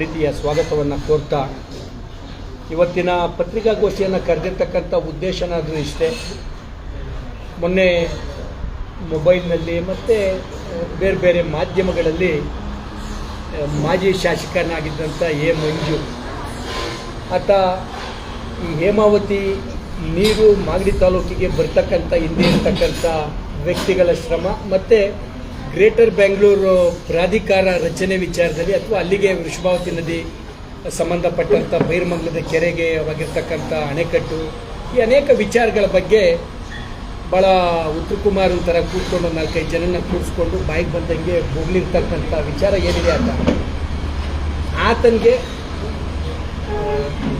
ಪ್ರೀತಿಯ ಸ್ವಾಗತವನ್ನು ಕೋರ್ತಾ ಇವತ್ತಿನ ಪತ್ರಿಕಾಗೋಷ್ಠಿಯನ್ನು ಕರೆದಿರ್ತಕ್ಕಂಥ ಉದ್ದೇಶನಾದರೂ ಇಷ್ಟೇ, ಮೊನ್ನೆ ಮೊಬೈಲ್ನಲ್ಲಿ ಮತ್ತು ಬೇರೆ ಬೇರೆ ಮಾಧ್ಯಮಗಳಲ್ಲಿ ಮಾಜಿ ಶಾಸಕನಾಗಿದ್ದಂಥ ಎ ಮಂಜು. ಆತ ಈ ಹೇಮಾವತಿ ನೀರು ಮಾಗಡಿ ತಾಲೂಕಿಗೆ ಬರ್ತಕ್ಕಂಥ ಹಿಂದೆ ಇರ್ತಕ್ಕಂಥ ವ್ಯಕ್ತಿಗಳ ಶ್ರಮ, ಮತ್ತು ಗ್ರೇಟರ್ ಬೆಂಗಳೂರು ಪ್ರಾಧಿಕಾರ ರಚನೆ ವಿಚಾರದಲ್ಲಿ ಅಥವಾ ಅಲ್ಲಿಗೆ ವೃಷಭಾವತಿ ನದಿ ಸಂಬಂಧಪಟ್ಟಂಥ ಬೈರಮಂಗಲದ ಕೆರೆಗೆ ಆಗಿರ್ತಕ್ಕಂಥ ಅಣೆಕಟ್ಟು, ಈ ಅನೇಕ ವಿಚಾರಗಳ ಬಗ್ಗೆ ಭಾಳ ಉತ್ತರ ಕುಮಾರ್ ಥರ ಕೂತ್ಕೊಂಡು ನಾಲ್ಕೈದು ಜನನ ಕೂರಿಸ್ಕೊಂಡು ಬಾಯಿಗೆ ಬಂದಂಗೆ ಹೋಗ್ಲಿರ್ತಕ್ಕಂಥ ವಿಚಾರ ಏನಿದೆ ಅಂತ. ಆತನಿಗೆ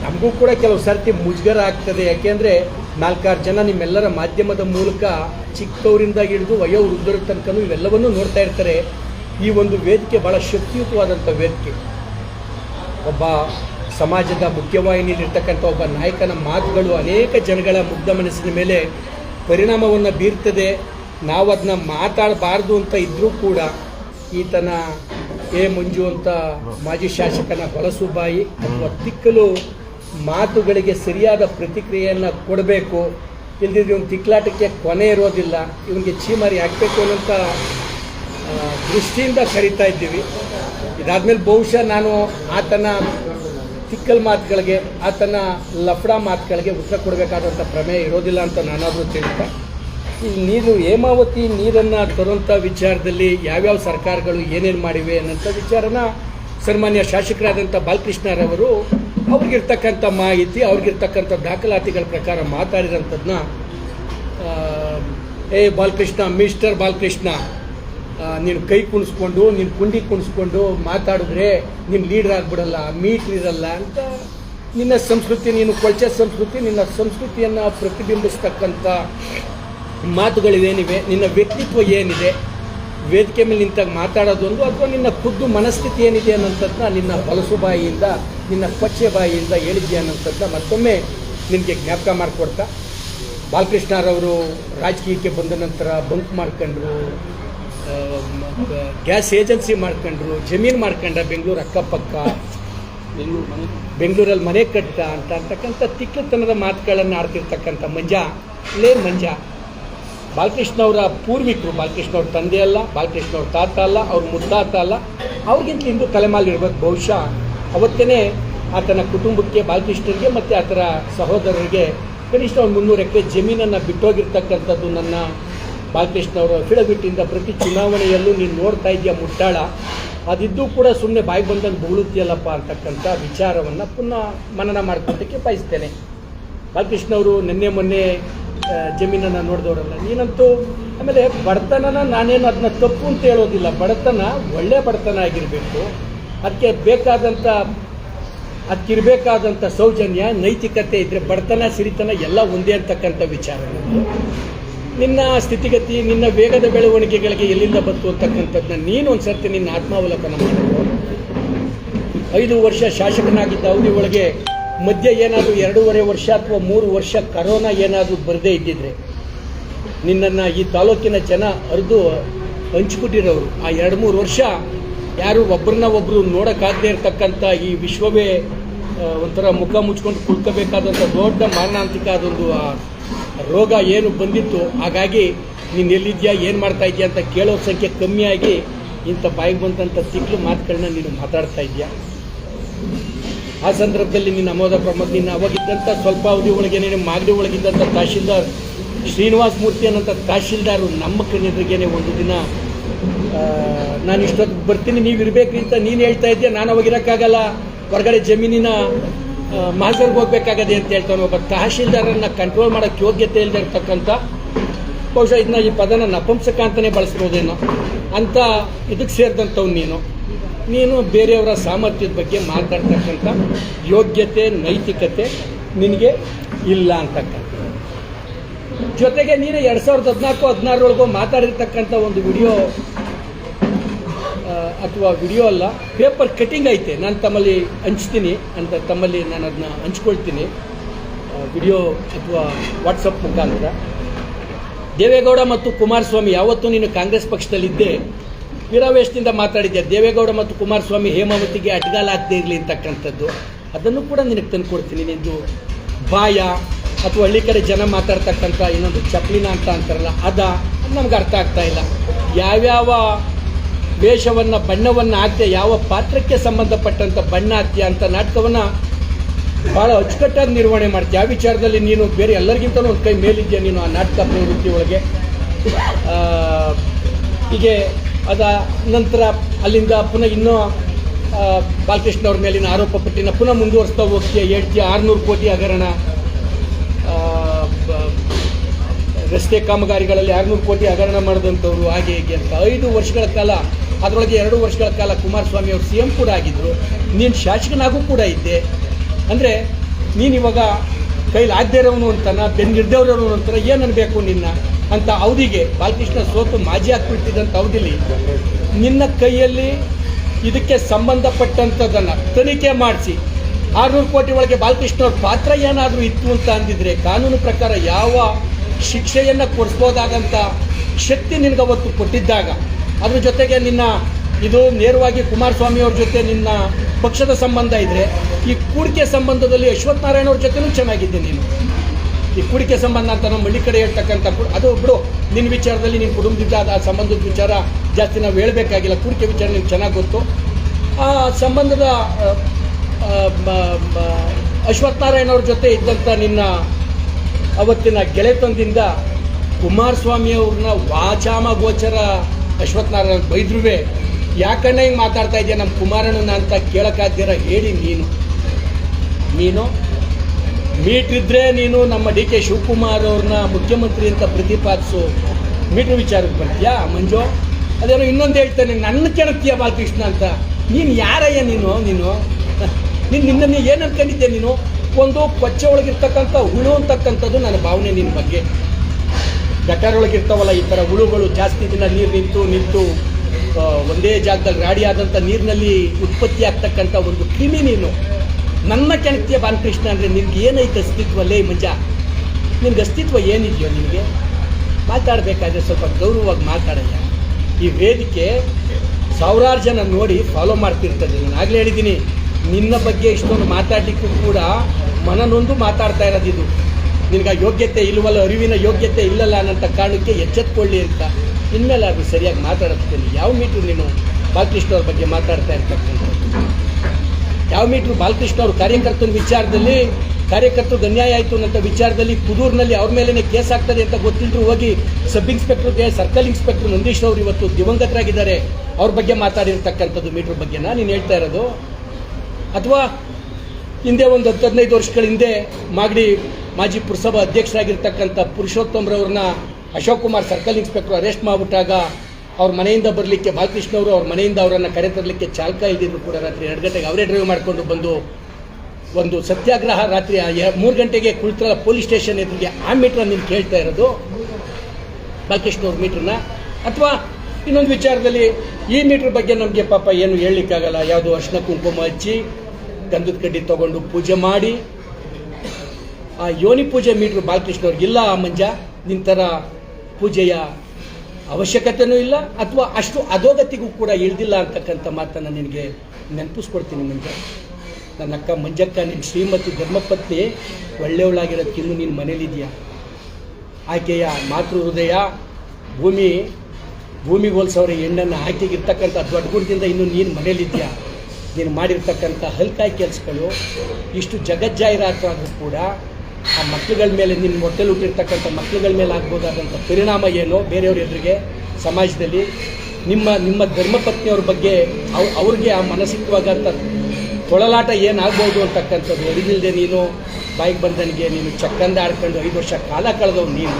ನಮಗೂ ಕೂಡ ಕೆಲವು ಸರ್ತಿ ಮುಜುಗರ ಆಗ್ತದೆ. ಯಾಕೆಂದರೆ ನಾಲ್ಕಾರು ಜನ ನಿಮ್ಮೆಲ್ಲರ ಮಾಧ್ಯಮದ ಮೂಲಕ ಚಿಕ್ಕವರಿಂದ ಹಿಡಿದು ವಯೋವೃದ್ಧರ ತನಕನೂ ಇವೆಲ್ಲವನ್ನೂ ನೋಡ್ತಾ ಇರ್ತಾರೆ. ಈ ಒಂದು ವೇದಿಕೆ ಭಾಳ ಶಕ್ತಿಯುತವಾದಂಥ ವೇದಿಕೆ. ಒಬ್ಬ ಸಮಾಜದ ಮುಖ್ಯವಾಹಿನಿಯಲ್ಲಿರ್ತಕ್ಕಂಥ ಒಬ್ಬ ನಾಯಕನ ಮಾತುಗಳು ಅನೇಕ ಜನಗಳ ಮುಗ್ಧ ಮನಸ್ಸಿನ ಮೇಲೆ ಪರಿಣಾಮವನ್ನು ಬೀರ್ತದೆ. ನಾವು ಅದನ್ನ ಮಾತಾಡಬಾರ್ದು ಅಂತ ಇದ್ದರೂ ಕೂಡ ಈತನ ಎ ಮಂಜು ಅಂತ ಮಾಜಿ ಶಾಸಕನ ಹೊಲಸುಬಾಯಿ ಅಥವಾ ತಿಕ್ಕಲು ಮಾತುಗಳಿಗೆ ಸರಿಯಾದ ಪ್ರತಿಕ್ರಿಯೆಯನ್ನು ಕೊಡಬೇಕು. ಇಲ್ದಿದ್ರೆ ಇವನು ತಿಕ್ಲಾಟಕ್ಕೆ ಕೊನೆ ಇರೋದಿಲ್ಲ. ಇವನಿಗೆ ಚೀಮಾರಿ ಹಾಕಬೇಕು ಅನ್ನೋಂಥ ದೃಷ್ಟಿಯಿಂದ ಕರಿತಾ ಇದ್ದೀವಿ. ಇದಾದಮೇಲೆ ಬಹುಶಃ ನಾನು ಆತನ ತಿಕ್ಕಲ್ ಮಾತುಗಳಿಗೆ, ಆತನ ಲಫ್ಡಾ ಮಾತುಗಳಿಗೆ ಉತ್ತರ ಕೊಡಬೇಕಾದಂಥ ಪ್ರಮೇಯ ಇರೋದಿಲ್ಲ ಅಂತ ನಾನಾದರೂ ತಿಳಿತಾ. ಈ ನೀರು ಹೇಮಾವತಿ ನೀರನ್ನು ತರುವಂಥ ವಿಚಾರದಲ್ಲಿ ಯಾವ್ಯಾವ ಸರ್ಕಾರಗಳು ಏನೇನು ಮಾಡಿವೆ ಅನ್ನೋಂಥ ವಿಚಾರನ ಸನ್ಮಾನ್ಯ ಶಾಸಕರಾದಂಥ ಬಾಲಕೃಷ್ಣರವರು ಅವ್ರಿಗಿರ್ತಕ್ಕಂಥ ಮಾಹಿತಿ, ಅವ್ರಿಗಿರ್ತಕ್ಕಂಥ ದಾಖಲಾತಿಗಳ ಪ್ರಕಾರ ಮಾತಾಡಿದಂಥದ್ದನ್ನ ಏ ಬಾಲಕೃಷ್ಣ, ಮಿಸ್ಟರ್ ಬಾಲಕೃಷ್ಣ ನೀನು ಕೈ ಕುಣಿಸ್ಕೊಂಡು, ನೀನು ಕುಂಡಿ ಕುಣಿಸ್ಕೊಂಡು ಮಾತಾಡಿದ್ರೆ ನೀನು ಲೀಡರ್ ಆಗಿಬಿಡಲ್ಲ ಮೀಟ್ರ್ ಇರಲ್ಲ ಅಂತ ನಿನ್ನ ಸಂಸ್ಕೃತಿ, ನೀನು ಕೊಳ್ಚೆ ಸಂಸ್ಕೃತಿ, ನಿನ್ನ ಸಂಸ್ಕೃತಿಯನ್ನು ಪ್ರತಿಬಿಂಬಿಸ್ತಕ್ಕಂಥ ಮಾತುಗಳಿವೇನಿವೆ, ನಿನ್ನ ವ್ಯಕ್ತಿತ್ವ ಏನಿದೆ, ವೇದಿಕೆ ಮೇಲೆ ನಿಂತಾಗ ಮಾತಾಡೋದೊಂದು ಅಥವಾ ನಿನ್ನ ಖುದ್ದು ಮನಸ್ಥಿತಿ ಏನಿದೆ ಅನ್ನೋಂಥದ್ದನ್ನ ನಿನ್ನ ಹೊಲಸು ಬಾಯಿಯಿಂದ ನಿನ್ನ ಕೊಚ್ಚೆ ಬಾಯಿಯಿಂದ ಹೇಳಿದ್ಯಾ ಅನ್ನೋಂಥದ್ದನ್ನ ಮತ್ತೊಮ್ಮೆ ನಿನಗೆ ಜ್ಞಾಪಕ ಮಾಡಿಕೊಡ್ತಾ. ಬಾಲಕೃಷ್ಣರವರು ರಾಜಕೀಯಕ್ಕೆ ಬಂದ ನಂತರ ಬಂಕ್ ಮಾಡ್ಕೊಂಡ್ರು ಗ್ಯಾಸ್ ಏಜೆನ್ಸಿ ಮಾಡ್ಕೊಂಡ್ರು, ಜಮೀನು ಮಾಡ್ಕೊಂಡ ಬೆಂಗಳೂರು ಅಕ್ಕಪಕ್ಕ, ಬೆಂಗಳೂರಲ್ಲಿ ಮನೆ ಕಟ್ಟ ಅಂತ ಅಂತಕ್ಕಂಥ ತಿಕ್ಕತನದ ಮಾತುಗಳನ್ನು ಆಡ್ತಿರ್ತಕ್ಕಂಥ ಮಂಜ, ಲೇ ಮಂಜ. ಬಾಲಕೃಷ್ಣ ಅವರ ಪೂರ್ವಿಕರು, ಬಾಲಕೃಷ್ಣ ಅವ್ರ ತಂದೆ ಅಲ್ಲ, ಬಾಲಕೃಷ್ಣ ಅವ್ರ ತಾತ ಅಲ್ಲ, ಅವ್ರ ಮುದ್ದಾತ ಅಲ್ಲ, ಅವ್ರಿಗಿಂತ ಹಿಂದೂ ತಲೆಮಾಲಿರ್ಬೇಕು ಬಹುಶಃ. ಅವತ್ತೇ ಆತನ ಕುಟುಂಬಕ್ಕೆ ಬಾಲಕೃಷ್ಣರಿಗೆ ಮತ್ತು ಆತನ ಸಹೋದರರಿಗೆ ಕನಿಷ್ಠ ಒಂದು ಮುನ್ನೂರು ಎಕರೆ ಜಮೀನನ್ನು ಬಿಟ್ಟೋಗಿರ್ತಕ್ಕಂಥದ್ದು ನನ್ನ ಬಾಲಕೃಷ್ಣ ಅವರು ಫಿಡಬಿಟ್ಟಿಂದ ಪ್ರತಿ ಚುನಾವಣೆಯಲ್ಲೂ ನೀನು ನೋಡ್ತಾ ಇದೆಯಾ ಮುಟ್ಟಾಳ. ಅದಿದ್ದು ಕೂಡ ಸುಮ್ಮನೆ ಬಾಯಿ ಬಂದಂಗೆ ಬೊಗಳುತ್ತಿಯಲ್ಲಪ್ಪ ಅಂತಕ್ಕಂಥ ವಿಚಾರವನ್ನು ಪುನಃ ಮನನ ಮಾಡ್ಕೊಟ್ಟಕ್ಕೆ ಬಯಸ್ತೇನೆ. ಬಾಲಕೃಷ್ಣ ಅವರು ನಿನ್ನೆ ಮೊನ್ನೆ ಜಮೀನನ್ನು ನೋಡಿದವರಲ್ಲ, ನೀನಂತೂ ಆಮೇಲೆ ಬಡತನನ ನಾನೇನು ಅದನ್ನ ತಪ್ಪು ಅಂತ ಹೇಳೋದಿಲ್ಲ. ಬಡತನ ಒಳ್ಳೆ ಬಡತನ ಆಗಿರಬೇಕು. ಅದಕ್ಕೆ ಬೇಕಾದಂಥ ಅದಕ್ಕಿರಬೇಕಾದಂಥ ಸೌಜನ್ಯ, ನೈತಿಕತೆ ಇದ್ದರೆ ಬಡತನ, ಸಿರಿತನ ಎಲ್ಲ ಒಂದೇ ಅಂತಕ್ಕಂಥ ವಿಚಾರ. ನಿನ್ನ ಸ್ಥಿತಿಗತಿ, ನಿನ್ನ ವೇಗದ ಬೆಳವಣಿಗೆಗಳಿಗೆ ಎಲ್ಲಿಂದ ಬಂತು ಅಂತಕ್ಕಂಥದ್ದನ್ನ ನೀನು ಒಂದು ಸರ್ತಿ ನಿನ್ನ ಆತ್ಮಾವಲೋಕನ ಮಾಡಬೇಕು ಐದು ವರ್ಷ ಶಾಸಕನಾಗಿದ್ದ ಅವಧಿ ಒಳಗೆ ಮಧ್ಯ ಏನಾದರೂ ಎರಡೂವರೆ ವರ್ಷ ಅಥವಾ ಮೂರು ವರ್ಷ ಕರೋನಾ ಏನಾದರೂ ಬರದೇ ಇದ್ದಿದ್ರೆ ನಿನ್ನನ್ನು ಈ ತಾಲೂಕಿನ ಜನ ಅರಿದು ಹಂಚ್ಬಿಟ್ಟಿರೋರು ಆ ಎರಡು ಮೂರು ವರ್ಷ ಯಾರು ಒಬ್ಬರನ್ನ ಒಬ್ಬರು ನೋಡೋಕ್ಕಾಗದೇ ಇರತಕ್ಕಂಥ ಈ ವಿಶ್ವವೇ ಒಂಥರ ಮುಖ ಮುಚ್ಕೊಂಡು ಕುಳ್ಕೋಬೇಕಾದಂಥ ದೊಡ್ಡ ಮಾರಣಾಂತಿಕ ಅದೊಂದು, ಆ, ರೋಗ ಏನು ಬಂದಿತ್ತು. ಹಾಗಾಗಿ ನೀನು ಎಲ್ಲಿದ್ಯಾ, ಏನು ಮಾಡ್ತಾ ಇದೆಯಾ ಅಂತ ಕೇಳೋ ಸಂಖ್ಯೆ ಕಮ್ಮಿಯಾಗಿ ಇಂಥ ಬಾಯಿಗೆ ಬಂದಂಥ ತಿಕ್ಲು ಮಾತುಗಳನ್ನ ನೀನು ಮಾತಾಡ್ತಾ ಇದೆಯಾ? ಆ ಸಂದರ್ಭದಲ್ಲಿ ನಿನ್ನ ಅಮೋದ ಪ್ರಮೋದ, ನಿನ್ನ ಅವಾಗಿದ್ದಂಥ ಸ್ವಲ್ಪ ಅವಧಿ ಒಳಗೆ ಮಾಗಡಿ ಒಳಗಿದ್ದಂಥ ತಹಶೀಲ್ದಾರ್ ಶ್ರೀನಿವಾಸ ಮೂರ್ತಿ ಅನ್ನೋಂಥ ತಹಶೀಲ್ದಾರು ನಮ್ಮ ಕಣ್ಣೆದುರಿಗೇನೆ ಒಂದು ದಿನ ನಾನು ಇಷ್ಟೊತ್ತು ಬರ್ತೀನಿ, ನೀವು ಇರಬೇಕು ಅಂತ ನೀನು ಹೇಳ್ತಾ ಇದ್ದೀಯ, ನಾನು ಅವಾಗಿರೋಕ್ಕಾಗಲ್ಲ ಹೊರಗಡೆ ಜಮೀನಿನ ಮಾಜರ್ಗೆ ಹೋಗ್ಬೇಕಾಗದೆ ಅಂತ ಹೇಳ್ತಾನೆ ಒಬ್ಬ ತಹಶೀಲ್ದಾರನ್ನ ಕಂಟ್ರೋಲ್ ಮಾಡೋಕ್ಕೆ ಯೋಗ್ಯತೆ ಇಲ್ಲದೆ ಇರ್ತಕ್ಕಂಥ ಬಹುಶಃ ಇದನ್ನ ಈ ಪದನ ನಪುಂಸಕ ಅಂತಲೇ ಬಳಸ್ಬೋದೇನೋ. ಅಂತ ಇದಕ್ಕೆ ಸೇರಿದಂಥವ್ನು ನೀನು. ನೀನು ಬೇರೆಯವರ ಸಾಮರ್ಥ್ಯದ ಬಗ್ಗೆ ಮಾತಾಡ್ತಕ್ಕಂಥ ಯೋಗ್ಯತೆ, ನೈತಿಕತೆ ನಿನಗೆ ಇಲ್ಲ ಅಂತಕ್ಕಂಥ ಜೊತೆಗೆ ನೀನು ಎರಡು ಸಾವಿರದ ಹದಿನಾಲ್ಕು, ಹದಿನಾರರೊಳಗೂ ಮಾತಾಡಿರ್ತಕ್ಕಂಥ ಒಂದು ವಿಡಿಯೋ ಅಥವಾ ವಿಡಿಯೋ ಅಲ್ಲ, ಪೇಪರ್ ಕಟಿಂಗ್ ಐತೆ. ನಾನು ತಮ್ಮಲ್ಲಿ ಹಂಚ್ತೀನಿ ಅಂತ ತಮ್ಮಲ್ಲಿ ನಾನು ಅದನ್ನ ಹಂಚ್ಕೊಳ್ತೀನಿ. ವಿಡಿಯೋ ಅಥವಾ ವಾಟ್ಸಪ್ ಮುಖಾಂತರ. ದೇವೇಗೌಡ ಮತ್ತು ಕುಮಾರಸ್ವಾಮಿ, ಯಾವತ್ತೂ ನೀನು ಕಾಂಗ್ರೆಸ್ ಪಕ್ಷದಲ್ಲಿದ್ದೆ. ವೀರಾವೇಶದಿಂದ ಮಾತಾಡಿದ್ದೆ ದೇವೇಗೌಡ ಮತ್ತು ಕುಮಾರಸ್ವಾಮಿ ಹೇಮಾವತಿಗೆ ಅಡ್ಗಾಲ ಆಗದೆ ಇರಲಿ ಅಂತಕ್ಕಂಥದ್ದು. ಅದನ್ನು ಕೂಡ ನಿನಗೆ ತಂದುಕೊಡ್ತೀನಿ. ನಿಂದು ಬಾಯ ಅಥವಾ ಹಳ್ಳಿ ಕಡೆ ಜನ ಮಾತಾಡ್ತಕ್ಕಂಥ ಇನ್ನೊಂದು ಚಪ್ಲಿನ ಅಂತ ಅಂತಾರಲ್ಲ, ಅದ ನಮ್ಗೆ ಅರ್ಥ ಆಗ್ತಾ ಇಲ್ಲ. ಯಾವ್ಯಾವ ವೇಷವನ್ನು, ಬಣ್ಣವನ್ನು ಹಾಕ್ದೆ ಯಾವ ಪಾತ್ರಕ್ಕೆ ಸಂಬಂಧಪಟ್ಟಂಥ ಬಣ್ಣ ಹಾಕ್ತೀಯ ಅಂತ ನಾಟಕವನ್ನು ಭಾಳ ಅಚ್ಚುಕಟ್ಟಾಗಿ ನಿರ್ವಹಣೆ ಮಾಡ್ತೀಯ ಆ ವಿಚಾರದಲ್ಲಿ ನೀನು ಬೇರೆ ಎಲ್ಲರಿಗಿಂತಲೂ ಒಂದು ಕೈ ಮೇಲಿದ್ಯಾ ನೀನು ಆ ನಾಟಕ ಪ್ರವೃತ್ತಿ ಒಳಗೆ? ಹೀಗೆ ಅದ ನಂತರ ಅಲ್ಲಿಂದ ಪುನಃ ಇನ್ನೂ ಬಾಲಕೃಷ್ಣ ಅವ್ರ ಮೇಲಿನ ಆರೋಪ ಪಟ್ಟಿನ ಪುನಃ ಮುಂದುವರಿಸ್ತಾ ಹೋಗ್ತೀಯ, ಹೇಳ್ತೀಯ, ಆರುನೂರು ಕೋಟಿ ಹಗರಣ ಆ, ಬ- ರಸ್ತೆ ಕಾಮಗಾರಿಗಳಲ್ಲಿ ಆರುನೂರು ಕೋಟಿ ಹಗರಣ ಮಾಡಿದಂಥವ್ರು ಹಾಗೆ ಹೀಗೆ ಅಂತ. ಐದು ವರ್ಷಗಳ ಕಾಲ, ಅದರೊಳಗೆ ಎರಡು ವರ್ಷಗಳ ಕಾಲ ಕುಮಾರಸ್ವಾಮಿ ಅವರು ಸಿ ಎಂ ಕೂಡ ಆಗಿದ್ದರು ನೀನು ಶಾಸಕನಾಗೂ ಕೂಡ ಇದ್ದೆ. ಅಂದರೆ ನೀನು ಇವಾಗ ಕೈಲಿ ಆಗದೇ ಇರೋನು ಅಂತನ ಬೆನ್ಗಿಡ್ದವ್ರವನು ಅಂತಾರ ಏನು ಅನ್ಬೇಕು ನಿನ್ನ ಅಂತ ಅವಧಿಗೆ ಬಾಲಕೃಷ್ಣ ಸೋತು ಮಾಜಿ ಹಾಕ್ಬಿಟ್ಟಿದ್ದಂಥ ಅವಧಿಲಿ ನಿನ್ನ ಕೈಯಲ್ಲಿ ಇದಕ್ಕೆ ಸಂಬಂಧಪಟ್ಟಂಥದ್ದನ್ನು ತನಿಖೆ ಮಾಡಿಸಿ. ಆರುನೂರು ಕೋಟಿ ಒಳಗೆ ಬಾಲಕೃಷ್ಣ ಅವ್ರ ಪಾತ್ರ ಏನಾದರೂ ಇತ್ತು ಅಂತ ಅಂದಿದ್ರೆ ಕಾನೂನು ಪ್ರಕಾರ ಯಾವ ಶಿಕ್ಷೆಯನ್ನು ಕೊಡಿಸ್ಬೋದಾದಂಥ ಶಕ್ತಿ ನಿನಗೆ ಅವತ್ತು ಕೊಟ್ಟಿದ್ದಾಗ, ಅದ್ರ ಜೊತೆಗೆ ನಿನ್ನ ಇದು ನೇರವಾಗಿ ಕುಮಾರಸ್ವಾಮಿ ಅವ್ರ ಜೊತೆ ನಿನ್ನ ಪಕ್ಷದ ಸಂಬಂಧ ಇದ್ದರೆ ಈ ಕೂಡಿಕೆ ಸಂಬಂಧದಲ್ಲಿ ಅಶ್ವಥ್ ನಾರಾಯಣ ಅವ್ರ ಜೊತೆನೂ ಚೆನ್ನಾಗಿದ್ದೆ ನೀನು. ಈ ಕೂಡಿಕೆ ಸಂಬಂಧ ಅಂತ ನಮ್ಮ ಹಳ್ಳಿ ಕಡೆ ಹೇಳ್ತಕ್ಕಂಥ ಅದು ಬಿಡು ನಿನ್ನ ವಿಚಾರದಲ್ಲಿ ನಿನ್ನ ಕುಟುಂಬದಿಂದ ಆ ಸಂಬಂಧದ ವಿಚಾರ ಜಾಸ್ತಿ ನಾವು ಹೇಳಬೇಕಾಗಿಲ್ಲ, ಕೂಡಿಕೆ ವಿಚಾರ ನಿಮ್ಗೆ ಚೆನ್ನಾಗಿ ಗೊತ್ತು. ಆ ಸಂಬಂಧದ ಅಶ್ವಥ್ ನಾರಾಯಣ ಅವ್ರ ಜೊತೆ ಇದ್ದಂಥ ನಿನ್ನ ಅವತ್ತಿನ ಗೆಳೆತನದಿಂದ ಕುಮಾರಸ್ವಾಮಿ ಅವ್ರನ್ನ ವಾಚಾಮ ಗೋಚರ ಅಶ್ವತ್ಥನಾರಾಯಣ ಬೈದ್ರುವೆ. ಯಾಕಣ್ಣ ಹಿಂಗೆ ಮಾತಾಡ್ತಾ ಇದೆಯಾ ನಮ್ಮ ಕುಮಾರಣ್ಣನ ಅಂತ ಕೇಳಕ್ಕಾಗ್ದಿರ ಹೇಳಿ ನೀನು. ನೀನು? ಮೀಟ್ರಿದ್ರೆ ನೀನು ನಮ್ಮ ಡಿ ಕೆ ಶಿವಕುಮಾರ್ ಅವ್ರನ್ನ ಮುಖ್ಯಮಂತ್ರಿ ಅಂತ ಪ್ರತಿಪಾದಿಸು. ಮೀಟ್ರ್ ವಿಚಾರಕ್ಕೆ ಬರ್ತೀಯಾ ಮಂಜು? ಅದೇನೋ ಇನ್ನೊಂದು ಹೇಳ್ತಾನೆ, ನನ್ನ ಕೆಣಕ್ತೀಯ ಬಾಲಕೃಷ್ಣ ಅಂತ. ನೀನು ಯಾರಯ್ಯ ನೀನು ನೀನು? ನೀನು ನಿನ್ನನ್ನು ಏನು ಅನ್ಕೊಂಡಿದ್ದೆ ನೀನು? ಒಂದು ಕೊಚ್ಚೆ ಒಳಗಿರ್ತಕ್ಕಂಥ ಹುಳು ಅಂತಕ್ಕಂಥದ್ದು ನನ್ನ ಭಾವನೆ ನಿನ್ನ ಬಗ್ಗೆ. ಗಟಾರೊಳಗಿರ್ತಾವಲ್ಲ ಈ ಥರ ಹುಳುಗಳು ಜಾಸ್ತಿ ದಿನ ನೀರು ನಿಂತು ನಿಂತು ಒಂದೇ ಜಾಗದಲ್ಲಿ ರಾಡಿ ಆದಂಥ ನೀರಿನಲ್ಲಿ ಉತ್ಪತ್ತಿ ಆಗ್ತಕ್ಕಂಥ ಒಂದು ಕ್ರಿಮಿ ನೀನು. ನನ್ನ ಕೆಣಕ್ತಿಯ ಬಾಲಕೃಷ್ಣ ಅಂದರೆ ನಿನ್ಗೆ ಏನೈತೆ ಅಸ್ತಿತ್ವ? ಲೇ ಮಂಜ ನಿನ್ಗೆ ಅಸ್ತಿತ್ವ ಏನಿದೆಯೋ ನಿನಗೆ? ಮಾತಾಡಬೇಕಾದ್ರೆ ಸ್ವಲ್ಪ ಗೌರವವಾಗಿ ಮಾತಾಡಯ್ಯ. ಈ ವೇದಿಕೆ ಸಾವಿರಾರು ಜನ ನೋಡಿ ಫಾಲೋ ಮಾಡ್ತಿರ್ತದೆ. ನಾನು ಆಗಲೇ ಹೇಳಿದ್ದೀನಿ ನಿನ್ನ ಬಗ್ಗೆ ಇಷ್ಟೊಂದು ಮಾತಾಡಲಿಕ್ಕೂ ಕೂಡ ಮನನೊಂದು ಮಾತಾಡ್ತಾ ಇರೋದು ಇದು. ನಿನಗೆ ಯೋಗ್ಯತೆ ಇಲ್ವಲ್ಲ, ಅರಿವಿನ ಯೋಗ್ಯತೆ ಇಲ್ಲಲ್ಲ ಅನ್ನೋಂಥ ಕಾರಣಕ್ಕೆ ಎಚ್ಚೆತ್ಕೊಳ್ಳಿ ಅಂತ. ಇನ್ಮೇಲೆ ಅದು ಸರಿಯಾಗಿ ಮಾತಾಡುತ್ತೇನೆ ಯಾವ ಮೀಟ್ರು ನೀನು ಬಾಲಕೃಷ್ಣ ಅವ್ರ ಬಗ್ಗೆ ಮಾತಾಡ್ತಾ ಇರ್ತಕ್ಕಂಥದ್ದು? ಯಾವ ಮೀಟ್ರು? ಬಾಲಕೃಷ್ಣ ಅವರು ಕಾರ್ಯಕರ್ತನ ವಿಚಾರದಲ್ಲಿ, ಕಾರ್ಯಕರ್ತರು ಅನ್ಯಾಯ ಆಯಿತು ಅನ್ನೋ ವಿಚಾರದಲ್ಲಿ ಕುದೂರಿನಲ್ಲಿ ಅವ್ರ ಮೇಲೇ ಕೇಸ್ ಆಗ್ತದೆ ಅಂತ ಗೊತ್ತಿಲ್ಲರೂ ಹೋಗಿ ಸಬ್ ಇನ್ಸ್ಪೆಕ್ಟರ್ಗೆ, ಸರ್ಕಲ್ ಇನ್ಸ್ಪೆಕ್ಟರ್ ನಂದೀಶ್ ಅವರು ಇವತ್ತು ದಿವಂಗತರಾಗಿದ್ದಾರೆ. ಅವ್ರ ಬಗ್ಗೆ ಮಾತಾಡಿರ್ತಕ್ಕಂಥದ್ದು ಮೀಟ್ರ್ ಬಗ್ಗೆನಾ ನೀನು ಹೇಳ್ತಾ ಇರೋದು. ಅಥವಾ ಹಿಂದೆ ಒಂದು ಹತ್ತು ಹದಿನೈದು ವರ್ಷಗಳ ಹಿಂದೆ ಮಾಗಡಿ ಮಾಜಿ ಪುರಸಭಾ ಅಧ್ಯಕ್ಷರಾಗಿರ್ತಕ್ಕಂಥ ಪುರುಷೋತ್ತಮರವ್ರನ್ನ Ashok Kumar circle inspector arrest ಮಾಡಿಬಿಟ್ಟಾಗ ಅವ್ರ ಮನೆಯಿಂದ ಬರಲಿಕ್ಕೆ ಬಾಲಕೃಷ್ಣ ಅವರು ಅವ್ರ ಮನೆಯಿಂದ ಅವರನ್ನು ಕರೆತರಲಿಕ್ಕೆ ಚಾಲಕ ಇದ್ದಿದ್ರು ಕೂಡ ರಾತ್ರಿ ಎರಡು ಗಂಟೆಗೆ. ಅವರೇ ಡ್ರೈವ್ ಮಾಡಿಕೊಂಡು ಬಂದು ಒಂದು ಸತ್ಯಾಗ್ರಹ ರಾತ್ರಿ ಮೂರು ಗಂಟೆಗೆ ಕುಳಿತಲ್ಲ ಪೊಲೀಸ್ ಸ್ಟೇಷನ್ ಎದುರಿಗೆ ಆ ಮೀಟ್ರ ನಿಮ್ಗೆ ಕೇಳ್ತಾ ಇರೋದು, ಬಾಲಕೃಷ್ಣ ಅವ್ರ ಮೀಟ್ರನ್ನ. ಅಥವಾ ಇನ್ನೊಂದು ವಿಚಾರದಲ್ಲಿ ಈ ಮೀಟ್ರ್ ಬಗ್ಗೆ ನಮಗೆ ಪಾಪ ಏನು ಹೇಳಲಿಕ್ಕಾಗಲ್ಲ. ಯಾವುದು ಅರ್ಶಿನ ಕುಂಕುಮ ಹಚ್ಚಿ ಗಂಧದ ಕಡ್ಡಿ ತಗೊಂಡು ಪೂಜೆ ಮಾಡಿ, ಆ ಯೋನಿ ಪೂಜೆ ಮೀಟ್ರು ಬಾಲಕೃಷ್ಣ ಅವ್ರಿಗಿಲ್ಲ ಆ ಮಂಜ ಥರ ಪೂಜೆಯ ಅವಶ್ಯಕತೆನೂ ಇಲ್ಲ ಅಥವಾ ಅಷ್ಟು ಅಧೋಗತಿಗೂ ಕೂಡ ಇಳ್ದಿಲ್ಲ ಅಂತಕ್ಕಂಥ ಮಾತನ್ನು ನಿನಗೆ ನೆನಪಿಸ್ಕೊಡ್ತೀನಿ ಮಂಜ. ನನ್ನ ಅಕ್ಕ ಮಂಜಕ್ಕ ನಿನ್ನ ಶ್ರೀಮತಿ ಧರ್ಮಪತ್ನಿ ಒಳ್ಳೆಯವಳಾಗಿರೋದಕ್ಕಿನ್ನೂ ನೀನು ಮನೇಲಿದೆಯಾ ಆಕೆಯ ಮಾತೃ ಹೃದಯ, ಭೂಮಿ ಭೂಮಿಗೆ ಹೋಲ್ಸೋರೆ ಹೆಣ್ಣನ್ನು ಆಕೆಗಿರ್ತಕ್ಕಂಥ ದೊಡ್ಡ ಗುಣದಿಂದ ಇನ್ನೂ ನೀನು ಮನೇಲಿದ್ಯಾ ನೀನು ಮಾಡಿರ್ತಕ್ಕಂಥ ಹಲ್ಕಾಯಿ ಕೆಲಸಗಳು, ಇಷ್ಟು ಜಗಜ್ಜಾಹಿರಾತು ಆದರೂ ಕೂಡ ಆ ಮಕ್ಕಳುಗಳ ಮೇಲೆ, ನಿನ್ನ ಹೊಟ್ಟೆಲಿ ಹುಟ್ಟಿರ್ತಕ್ಕಂಥ ಮಕ್ಕಳುಗಳ ಮೇಲೆ ಆಗ್ಬೋದಾದಂಥ ಪರಿಣಾಮ ಏನು? ಬೇರೆಯವ್ರ ಎದುರಿಗೆ, ಸಮಾಜದಲ್ಲಿ ನಿಮ್ಮ ನಿಮ್ಮ ಧರ್ಮಪತ್ನಿಯವ್ರ ಬಗ್ಗೆ ಅವ್, ಅವ್ರಿಗೆ ಆ ಮನಸ್ಸಿತ್ವಾಗಂಥ ತೊಳಲಾಟ ಏನಾಗ್ಬೋದು ಅಂತಕ್ಕಂಥದ್ದು ಅರಿವಿಲ್ಲದೆ ನೀನು? ಬಾಯಿಗೆ ಬಂದನಿಗೆ ನೀನು ಚಕ್ಕಂದ ಆಡ್ಕೊಂಡು ಐದು ವರ್ಷ ಕಾಲ ಕಳೆದವು ನೀನು.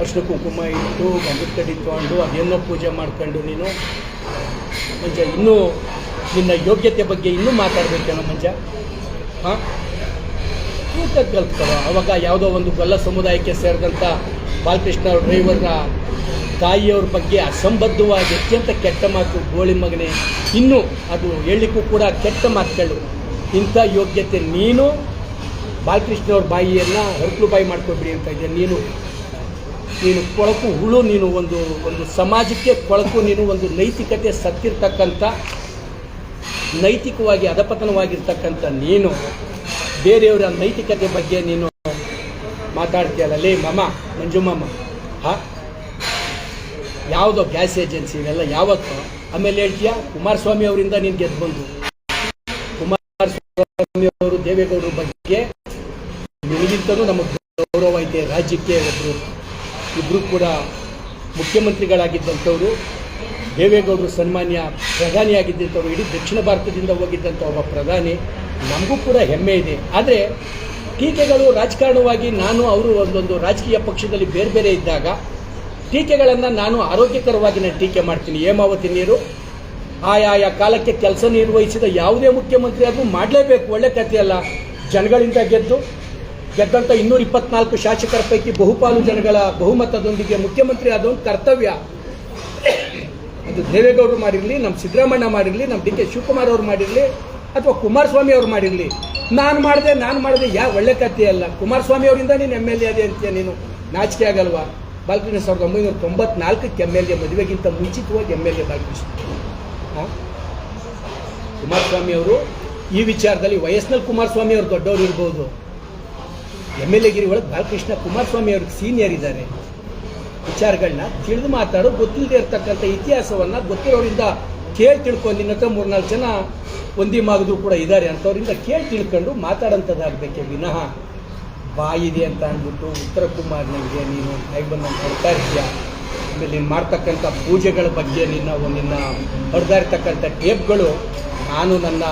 ಅರ್ಶಿನ ಕುಂಕುಮ ಇಟ್ಟು ಗಂಧದ ಕಡಿ ತೊಗೊಂಡು ಅದೇನೋ ಪೂಜೆ ಮಾಡ್ಕೊಂಡು ನೀನು. ಮುಂಚೆ ಇನ್ನೂ ನಿನ್ನ ಯೋಗ್ಯತೆ ಬಗ್ಗೆ ಇನ್ನೂ ಮಾತಾಡಬೇಕೇನೋ ಮಂಜ ಹಾಂ? ಊಟ ಕಲ್ತ್ಕೊಳ್ಳೋ ಅವಾಗ ಯಾವುದೋ ಒಂದು ಗೊಲ್ಲ ಸಮುದಾಯಕ್ಕೆ ಸೇರಿದಂಥ ಬಾಲಕೃಷ್ಣ ಅವ್ರ ಡ್ರೈವರ್ನ ತಾಯಿಯವ್ರ ಬಗ್ಗೆ ಅಸಂಬದ್ಧವಾಗಿ ಅತ್ಯಂತ ಕೆಟ್ಟ ಮಾತು, ಗೋಳಿ ಮಗನೇ, ಇನ್ನೂ ಅದು ಹೇಳಲಿಕ್ಕೂ ಕೂಡ ಕೆಟ್ಟ ಮಾತುಗಳು. ಇಂಥ ಯೋಗ್ಯತೆ ನೀನು ಬಾಲಕೃಷ್ಣ ಅವ್ರ ಬಾಯಿಯನ್ನು ಹರಕಲು ಬಾಯಿ ಮಾಡ್ಕೊಬಿಡಿ ಅಂತ ಇದೆ ನೀನು ನೀನು ಕೊಳಕು ಹುಳು, ನೀನು ಒಂದು ಒಂದು ಸಮಾಜಕ್ಕೆ ಕೊಳಕು, ನೀನು ಒಂದು ನೈತಿಕತೆ ಸತ್ತಿರ್ತಕ್ಕಂಥ ನೈತಿಕವಾಗಿ ಅಧಪತನವಾಗಿರ್ತಕ್ಕಂಥ ನೀನು, ಬೇರೆಯವರ ನೈತಿಕತೆ ಬಗ್ಗೆ ನೀನು ಮಾತಾಡ್ತೀಯಲ್ಲ, ಲೇ ಮಮ ಮಂಜುಮಮ್ಮ ಮಾಮ, ಹಾ? ಯಾವುದೋ ಗ್ಯಾಸ್ ಏಜೆನ್ಸಿ ಇವೆಲ್ಲ ಯಾವತ್ತೋ, ಆಮೇಲೆ ಹೇಳ್ತೀಯ, ಕುಮಾರಸ್ವಾಮಿ ಅವರಿಂದ ನೀನು ಗೆದ್ದು ಬಂದು ಕುಮಾರಸ್ವಾಮಿ ಅವರು ದೇವೇಗೌಡರ ಬಗ್ಗೆ ನಿಮಗಿಂತಲೂ ನಮಗೆ ಗೌರವ ಐತೆ, ರಾಜ್ಯಕ್ಕೆ ಒಬ್ಬರು ಇಬ್ಬರು ಕೂಡ ಮುಖ್ಯಮಂತ್ರಿಗಳಾಗಿದ್ದಂಥವ್ರು. ದೇವೇಗೌಡರು ಸನ್ಮಾನ್ಯ ಪ್ರಧಾನಿಯಾಗಿದ್ದಂಥವ್ರು, ಇಡೀ ದಕ್ಷಿಣ ಭಾರತದಿಂದ ಹೋಗಿದ್ದಂಥ ಒಬ್ಬ ಪ್ರಧಾನಿ. ನಮಗೂ ಕೂಡ ಹೆಮ್ಮೆ ಇದೆ. ಆದರೆ ಟೀಕೆಗಳು ರಾಜಕಾರಣವಾಗಿ ನಾನು, ಅವರು ಒಂದೊಂದು ರಾಜಕೀಯ ಪಕ್ಷದಲ್ಲಿ ಬೇರೆ ಬೇರೆ ಇದ್ದಾಗ ಟೀಕೆಗಳನ್ನು ನಾನು ಆರೋಗ್ಯಕರವಾಗಿ ನಾನು ಟೀಕೆ ಮಾಡ್ತೀನಿ. ಹೇಮಾವತಿ ನೀರು, ಆಯಾಯ ಕಾಲಕ್ಕೆ ಕೆಲಸ ನಿರ್ವಹಿಸಿದ ಯಾವುದೇ ಮುಖ್ಯಮಂತ್ರಿ ಆದರೂ ಮಾಡಲೇಬೇಕು. ಒಳ್ಳೆ ಕಥೆಯಲ್ಲ ಜನಗಳಿಂದ ಗೆದ್ದು, ಗೆದ್ದಂಥ ಇನ್ನೂರ ಇಪ್ಪತ್ನಾಲ್ಕು ಶಾಸಕರ ಪೈಕಿ ಬಹುಪಾಲು ಜನಗಳ ಬಹುಮತದೊಂದಿಗೆ ಮುಖ್ಯಮಂತ್ರಿ ಆದವನು ಕರ್ತವ್ಯ. ಅದು ದೇವೇಗೌಡರು ಮಾಡಿರಲಿ ನಮ್ಮ ಸಿದ್ದರಾಮಣ್ಣ ಮಾಡಿರಲಿ ನಮ್ಮ ಡಿ ಕೆ ಶಿವಕುಮಾರ್ ಅವರು ಮಾಡಿರಲಿ, ಅಥವಾ ಕುಮಾರಸ್ವಾಮಿ ಅವ್ರು ಮಾಡಿರಲಿ. ನಾನು ಮಾಡಿದೆ ನಾನು ಮಾಡಿದೆ, ಯಾ ಒಳ್ಳೆ ಕಥೆ ಅಲ್ಲ. ಕುಮಾರಸ್ವಾಮಿ ಅವರಿಂದ ನೀನು ಎಂ ಎಲ್ ಎ ಅದೇ ಅಂತೀಯ ನೀನು. ನಾಚಿಕೆ ಆಗಲ್ವಾ? ಬಾಲಕೃಷ್ಣ ಸಾವಿರದ ಒಂಬೈನೂರ ತೊಂಬತ್ನಾಲ್ಕಕ್ಕೆ ಎಂ ಎಲ್ ಎ ಮದುವೆಗಿಂತ ಮುಂಚಿತವಾಗಿ ಎಂ ಎಲ್ ಎ ಬಾಲಕೃಷ್ಣ. ಹಾಂ ಕುಮಾರಸ್ವಾಮಿ ಅವರು ಈ ವಿಚಾರದಲ್ಲಿ ವಯಸ್ಸಿನಲ್ಲಿ ಕುಮಾರಸ್ವಾಮಿ ಅವರು ದೊಡ್ಡವರು ಇರ್ಬೋದು. ಎಂ ಎಲ್ ಎಗಿರಿ ಒಳಗೆ ಬಾಲಕೃಷ್ಣ ಕುಮಾರಸ್ವಾಮಿ ಅವ್ರಿಗೆ ಸೀನಿಯರ್ ಇದ್ದಾರೆ. ವಿಚಾರಗಳನ್ನ ತಿಳಿದು ಮಾತಾಡೋ ಗೊತ್ತಿಲ್ಲದೆ ಇರ್ತಕ್ಕಂಥ ಇತಿಹಾಸವನ್ನ ಗೊತ್ತಿರೋರಿಂದ ಕೇಳಿ ತಿಳ್ಕೊಂಡು ನಿನ್ನ ಹತ್ರ ಮೂರ್ನಾಲ್ಕು ಜನ ಒಂದಿ ಮಾಗದ್ರು ಕೂಡ ಇದ್ದಾರೆ ಅಂಥವ್ರಿಂದ ಕೇಳಿ ತಿಳ್ಕೊಂಡು ಮಾತಾಡೋಂಥದ್ದಾಗಬೇಕೆ ವಿನಃ. ಬಾಯಿದೆ ಅಂತ ಅಂದ್ಬಿಟ್ಟು ಉತ್ತರ ಕುಮಾರ್ ನೀನು ಹೇಗೆ ಬಂದು ಕೊಡ್ತಾ ಆಮೇಲೆ ನೀನು ಮಾಡ್ತಕ್ಕಂಥ ಪೂಜೆಗಳ ಬಗ್ಗೆ ನಿನ್ನ ನಿನ್ನ ಹೊಡೆದಾ ಇರ್ತಕ್ಕಂಥ ಟೇಪ್ಗಳು ನಾನು ನನ್ನ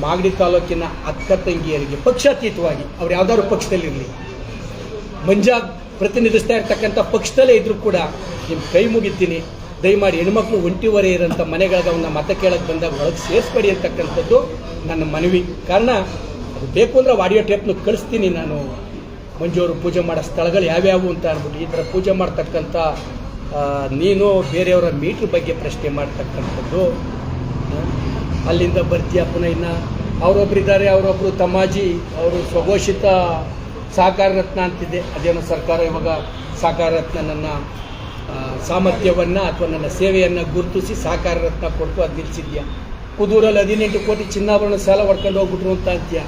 ಮಾಗಡಿ ತಾಲೂಕಿನ ಅಕ್ಕ ತಂಗಿಯರಿಗೆ ಪಕ್ಷಾತೀತವಾಗಿ, ಅವ್ರು ಯಾವ್ದಾದ್ರು ಪಕ್ಷದಲ್ಲಿರಲಿ. ಮಂಜಾ ಪ್ರತಿನಿಧಿಸ್ತಾ ಇರ್ತಕ್ಕಂಥ ಪಕ್ಷದಲ್ಲೇ ಇದ್ರೂ ಕೂಡ ನಿಮ್ಮ ಕೈ ಮುಗಿತೀನಿ. ದಯಮಾಡಿ ಹೆಣ್ಮಕ್ಳು ಒಂಟಿವರೆ ಇರೋಂಥ ಮನೆಗಳಿಗೆ ಅವನ್ನ ಮತ ಕೇಳಕ್ಕೆ ಬಂದಾಗ ಒಳಗೆ ಸೇರಿಸ್ಬೇಡಿ ಅಂತಕ್ಕಂಥದ್ದು ನನ್ನ ಮನವಿ. ಕಾರಣ, ಅದು ಬೇಕು ಅಂದ್ರೆ ಆಡಿಯೋ ಟೇಪ್ನ ಕಳಿಸ್ತೀನಿ ನಾನು. ಮಂಜೂರು ಪೂಜೆ ಮಾಡೋ ಸ್ಥಳಗಳು ಯಾವ್ಯಾವು ಅಂತ ಅಂದ್ಬಿಟ್ಟು ಈ ಥರ ಪೂಜೆ ಮಾಡ್ತಕ್ಕಂಥ ನೀನು ಬೇರೆಯವರ ಮೀಟ್ರ್ ಬಗ್ಗೆ ಪ್ರಶ್ನೆ ಮಾಡ್ತಕ್ಕಂಥದ್ದು. ಅಲ್ಲಿಂದ ಬರ್ತೀಯ ಪುನಃ ಇನ್ನು? ಅವರೊಬ್ಬರಿದ್ದಾರೆ ಅವರೊಬ್ಬರು ತಮಾಜಿ, ಅವರು ಸ್ವಘೋಷಿತ ಸಹಕಾರ ರತ್ನ ಅಂತಿದೆ. ಅದೇನೋ ಸರ್ಕಾರ ಇವಾಗ ಸಹಕಾರ ರತ್ನ ನನ್ನ ಸಾಮರ್ಥ್ಯವನ್ನು ಅಥವಾ ನನ್ನ ಸೇವೆಯನ್ನು ಗುರುತಿಸಿ ಸಹಕಾರ ರತ್ನ ಕೊಟ್ಟು ಅದು ನಿಲ್ಲಿಸಿದ್ಯಾ ಕುದೂರಲ್ಲಿ ಹದಿನೆಂಟು ಕೋಟಿ ಚಿನ್ನಾಭರಣ ಸಾಲ ಹೊಡ್ಕೊಂಡು ಹೋಗ್ಬಿಟ್ರು ಅಂತ ಅಂತೀಯ?